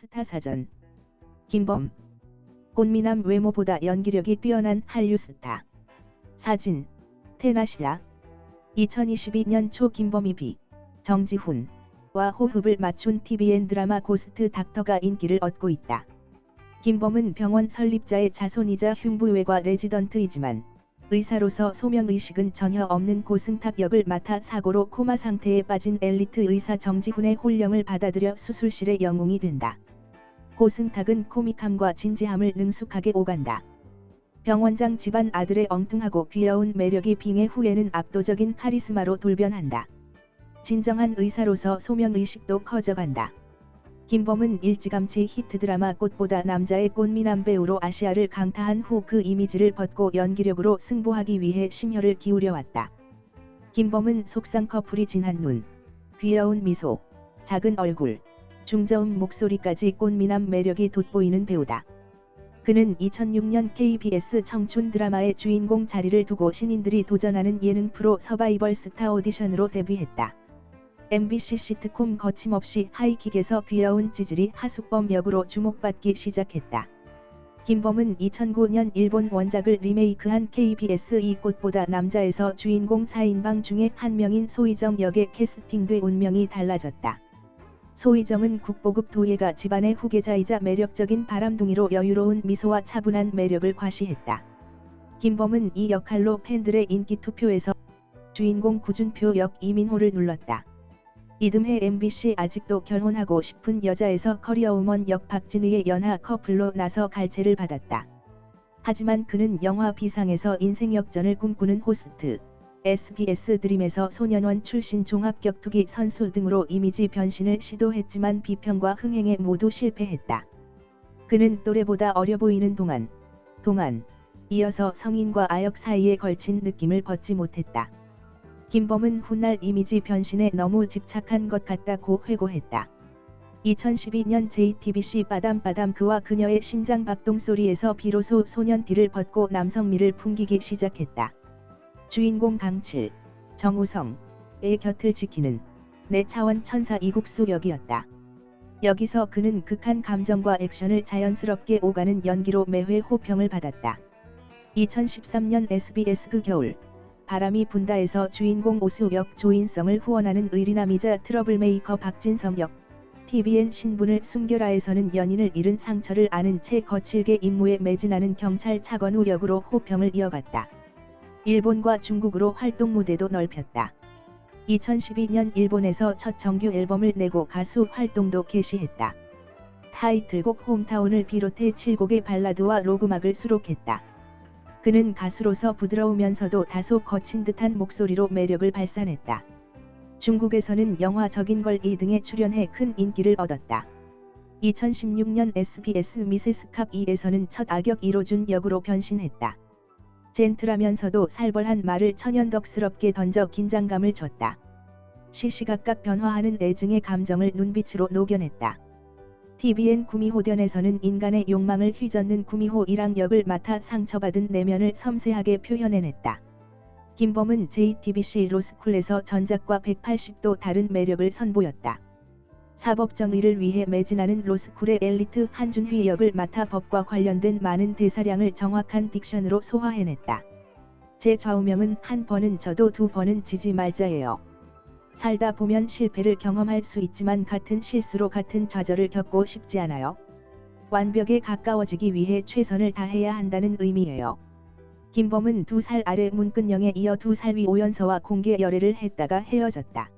스타사전. 김범. 꽃미남 외모보다 연기력이 뛰어난 한류 스타. 사진. 테나시아 2022년 초 김범이 비. 정지훈과 호흡을 맞춘 TVN 드라마 고스트 닥터가 인기를 얻고 있다. 김범은 병원 설립자의 자손이자 흉부외과 레지던트이지만 의사로서 소명의식은 전혀 없는 고승탁 역을 맡아 사고로 코마 상태에 빠진 엘리트 의사 정지훈의 홀령을 받아들여 수술실의 영웅이 된다. 고승탁은 코믹함과 진지함을 능숙하게 오간다. 병원장 집안 아들의 엉뚱하고 귀여운 매력이 빙의 후에는 압도적인 카리스마로 돌변한다. 진정한 의사로서 소명의식도 커져간다. 김범은 일찌감치 히트 드라마 꽃보다 남자의 꽃미남 배우로 아시아를 강타한 후 그 이미지를 벗고 연기력으로 승부하기 위해 심혈을 기울여 왔다. 김범은 속상 커플이 진한 눈, 귀여운 미소, 작은 얼굴, 중저음 목소리까지 꽃미남 매력이 돋보이는 배우다. 그는 2006년 KBS 청춘 드라마의 주인공 자리를 두고 신인들이 도전하는 예능 프로 서바이벌 스타 오디션으로 데뷔했다. MBC 시트콤 거침없이 하이킥에서 귀여운 찌질이 하숙범 역으로 주목받기 시작했다. 김범은 2009년 일본 원작을 리메이크한 KBS 이 꽃보다 남자에서 주인공 4인방 중에 한 명인 소희정 역에 캐스팅돼 운명이 달라졌다. 소희정은 국보급 도예가 집안의 후계자이자 매력적인 바람둥이로 여유로운 미소와 차분한 매력을 과시했다. 김범은 이 역할로 팬들의 인기 투표에서 주인공 구준표 역 이민호를 눌렀다. 이듬해 MBC 아직도 결혼하고 싶은 여자에서 커리어우먼 역 박진의의 연하 커플로 나서 갈채를 받았다. 하지만 그는 영화 비상에서 인생 역전을 꿈꾸는 호스트, SBS 드림에서 소년원 출신 종합격투기 선수 등으로 이미지 변신을 시도했지만 비평과 흥행에 모두 실패했다. 그는 또래보다 어려 보이는 동안, 동안, 이어서 성인과 아역 사이에 걸친 느낌을 벗지 못했다. 김범은 훗날 이미지 변신에 너무 집착한 것 같다고 회고했다. 2012년 JTBC 빠담빠담 그와 그녀의 심장 박동 소리에서 비로소 소년티를 벗고 남성미를 풍기기 시작했다. 주인공 강칠, 정우성의 곁을 지키는 내 차원 천사 이국수 역이었다. 여기서 그는 극한 감정과 액션을 자연스럽게 오가는 연기로 매회 호평을 받았다. 2013년 SBS 그 겨울 바람이 분다에서 주인공 오수 역 조인성을 후원하는 의리남이자 트러블메이커 박진성 역 TVN 신분을 숨겨라에서는 연인을 잃은 상처를 아는 채 거칠게 임무에 매진하는 경찰 차관우 역으로 호평을 이어갔다. 일본과 중국으로 활동 무대도 넓혔다. 2012년 일본에서 첫 정규 앨범을 내고 가수 활동도 개시했다. 타이틀곡 홈타운을 비롯해 7곡의 발라드와 로그막을 수록했다. 그는 가수로서 부드러우면서도 다소 거친 듯한 목소리로 매력을 발산했다. 중국에서는 영화 적인 걸 2등에 출연해 큰 인기를 얻었다. 2016년 SBS 미세스 캅 2에서는 첫 악역 1호준 역으로 변신했다. 젠틀하면서도 살벌한 말을 천연덕스럽게 던져 긴장감을 줬다. 시시각각 변화하는 애증의 감정을 눈빛으로 녹여냈다. TVN 구미호전에서는 인간의 욕망을 휘젓는 구미호 1랑 역을 맡아 상처받은 내면을 섬세하게 표현해냈다. 김범은 JTBC 로스쿨에서 전작과 180도 다른 매력을 선보였다. 사법 정의를 위해 매진하는 로스쿨의 엘리트 한준휘 역을 맡아 법과 관련된 많은 대사량을 정확한 딕션으로 소화해냈다. 제 좌우명은 한 번은 저도 두 번은 지지 말자예요. 살다 보면 실패를 경험할 수 있지만 같은 실수로 같은 좌절을 겪고 싶지 않아요. 완벽에 가까워지기 위해 최선을 다해야 한다는 의미예요. 김범은 두 살 아래 문근영에 이어 두 살 위 오연서와 공개 열애를 했다가 헤어졌다.